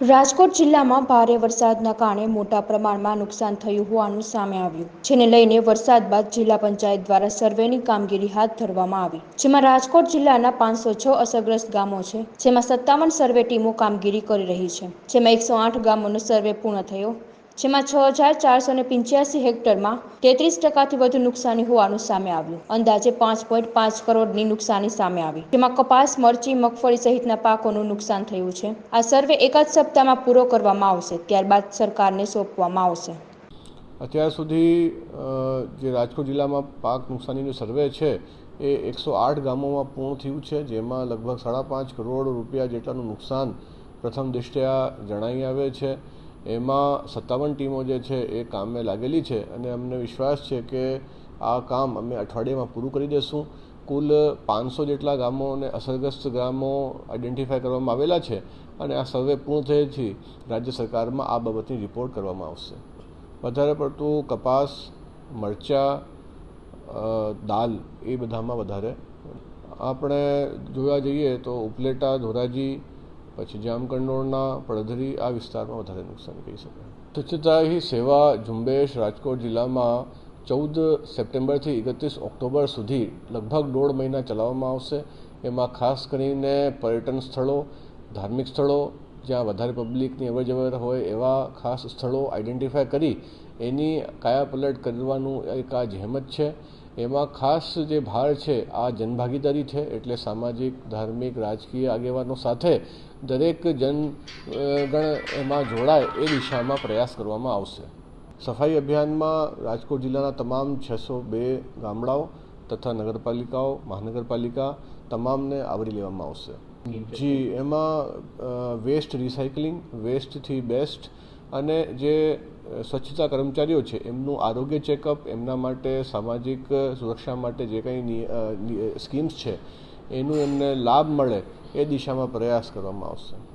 રાજકોટ જિલ્લામાં ભારે વરસાદના કારણે મોટા પ્રમાણમાં નુકસાન થયું હોવાનું સામે આવ્યું, જેને લઈને વરસાદ બાદ જિલ્લા પંચાયત દ્વારા સર્વેની કામગીરી હાથ ધરવામાં આવી. જેમાં રાજકોટ જિલ્લાના પાંચસો છ અસરગ્રસ્ત ગામો છે, જેમાં સત્તાવન સર્વે ટીમો કામગીરી કરી રહી છે, જેમાં એકસો આઠ ગામોનો સર્વે પૂર્ણ થયો જેમાં છ હજાર ચારસો ને પંચ્યાસી હેક્ટરમાં તેત્રીસ ટકાથી વધુ નુકસાની હોવાનું સામે આવ્યું. અંદાજે પાંચ પોઈન્ટ પાંચ કરોડની નુકસાની સામે આવી. જેમાં કપાસ, મરચી, મગફળી સહિતના પાકોનું નુકસાન થયું છે. આ સર્વે એક જ સપ્તાહમાં પૂરો કરવામાં આવશે. ત્યારબાદ સરકારને સોંપવામાં આવશે. અત્યાર સુધી જે રાજકોટ જિલ્લામાં પાક નુકસાનીનો સર્વે છે, એ એકસો આઠ ગામોમાં પૂર્ણ થયું છે, જેમાં લગભગ સાડા પાંચ કરોડ રૂપિયા જેટલાનું નુકસાન પ્રથમ દૃષ્ટિયા જણાઈ આવે છે. એમાં સત્તાવન ટીમો જે છે એ કામે લાગેલી છે અને અમને વિશ્વાસ છે કે આ કામ અમે અઠવાડિયામાં પૂરું કરી દેશું. કુલ પાંચસો જેટલા ગામો અને અસરગ્રસ્ત ગામો આઈડેન્ટિફાય કરવામાં આવેલા છે અને આ સર્વે પૂર્ણ થયેથી રાજ્ય સરકારમાં આ બાબતની રિપોર્ટ કરવામાં આવશે. વધારે પડતું કપાસ, મરચાં દાલ એ બધામાં વધારે. આપણે જોવા જઈએ તો ઉપલેટા, ધોરાજી પછી જામકંડોળના પડધરી આ વિસ્તારમાં વધારે નુકસાન કહી શકાય સ્વચ્છતા હી સેવા ઝુંબેશ રાજકોટ જિલ્લામાં ચૌદ સપ્ટેમ્બરથી એકત્રીસ ઓક્ટોબર સુધી લગભગ દોઢ મહિના ચલાવવામાં આવશે. એમાં ખાસ કરીને પર્યટન સ્થળો, ધાર્મિક સ્થળો જ્યાં વધારે પબ્લિકની અવરજવર હોય એવા ખાસ સ્થળો આઈડેન્ટિફાય કરી એની કાયાપલટ કરવાનું એક આ જહેમત છે. એમાં ખાસ જે ભાર છે, આ જનભાગીદારી છે, એટલે સામાજિક, ધાર્મિક, રાજકીય આગેવાનો સાથે દરેક જન ગણ એમાં જોડાય એ દિશામાં પ્રયાસ કરવામાં આવશે. સફાઈ અભિયાનમાં રાજકોટ જિલ્લાના તમામ છસો બે ગામડાઓ તથા નગરપાલિકાઓ, મહાનગરપાલિકા તમામને આવરી લેવામાં આવશે. જી, એમાં વેસ્ટ રિસાયકલિંગ, વેસ્ટથી બેસ્ટ અને જે સ્વચ્છતા કર્મચારીઓ છે, એમનું આરોગ્ય ચેકઅપ, એમના માટે સામાજિક સુરક્ષા માટે જે કંઈ સ્કીમ્સ છે, એનું એમને લાભ મળે એ દિશામાં પ્રયાસ કરવામાં આવશે.